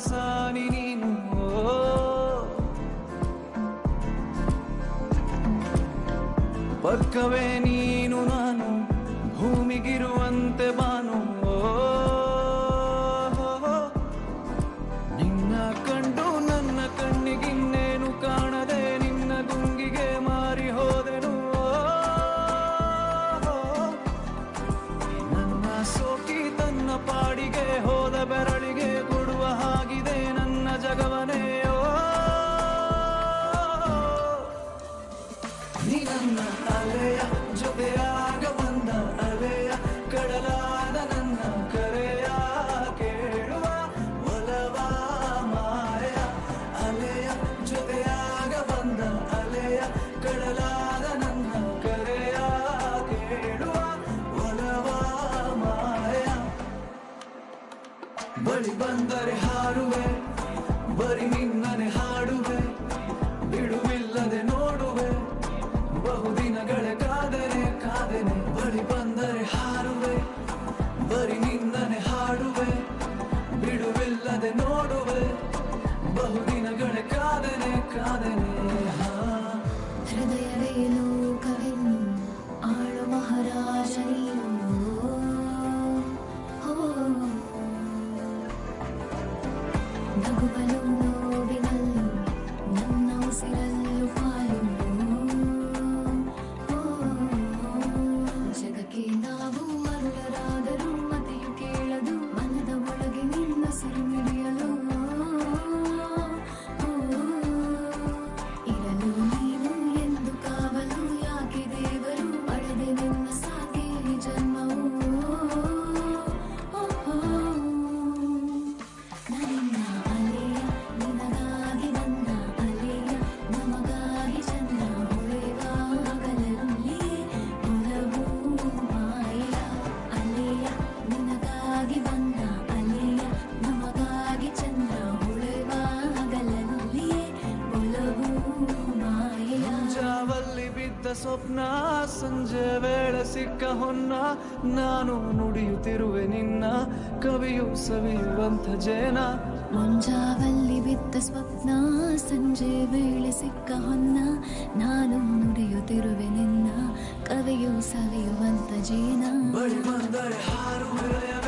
ದೊರೆಸಾನಿ ನೀನು. ಪಕ್ಕವೇ ನೀನು ನಾನು, ಭೂಮಿಗಿರುವಂತೆ ಬಾನು. ನಿನ್ನ ಕಂಡು ನನ್ನ ಕಣ್ಣಿಗಿನ್ನೇನು ಕಾಣದೆ ನಿನ್ನ ಗುಂಗಿಗೆ ಮಾರಿ ಹೋದೆನು. ನನ್ನ ಸೋಕಿ ತನ್ನ ಪಾಡಿಗೆ ಹೋದ ಬೆರಳಿಗೆ ಬಳಿ ಬಂದರೆ ಹಾರುವೆ ಬರಿ ನಿನ್ನನೆ ಹಾಡುವೆ, ಬಿಡುವಿಲ್ಲದೆ ನೋಡುವೆ. ಬಹುದಿನಗಳ ಕಾದನೆ ಕಾದನೆ, ಬಳಿ ಬಂದರೆ ಹಾರುವೆ, ಬರಿ ನಿನ್ನನೆ ಹಾಡುವೆ, ಬಿಡುವಿಲ್ಲದೆ ನೋಡುವೆ. ಬಹುದಿನಗಳ ಕಾದನೆ ಕಾದನೆ. ಹಾ. hacer ಬಿದ್ದ ಸ್ವಪ್ನ ಸಂಜೆ ವೇಳೆ ಸಿಕ್ಕ ಹೊನ್ನ ನಾನು ನುಡಿಯುತ್ತಿರುವೆ ನಿನ್ನ ಕವಿಯು ಸವಿಯುವಂಥ ಜೇನ. ಮುಂಜಾವಲ್ಲಿ ಬಿದ್ದ ಸ್ವಪ್ನ ಸಂಜೆ ವೇಳೆ ಸಿಕ್ಕ ಹೊನ್ನ ನಾನು ನುಡಿಯುತ್ತಿರುವೆ ನಿನ್ನ ಕವಿಯು ಸವಿಯುವಂಥ ಜೇನ. ಬಳಿ ಬಂದರೆ ಹಾರು ಹೃದಯವೇ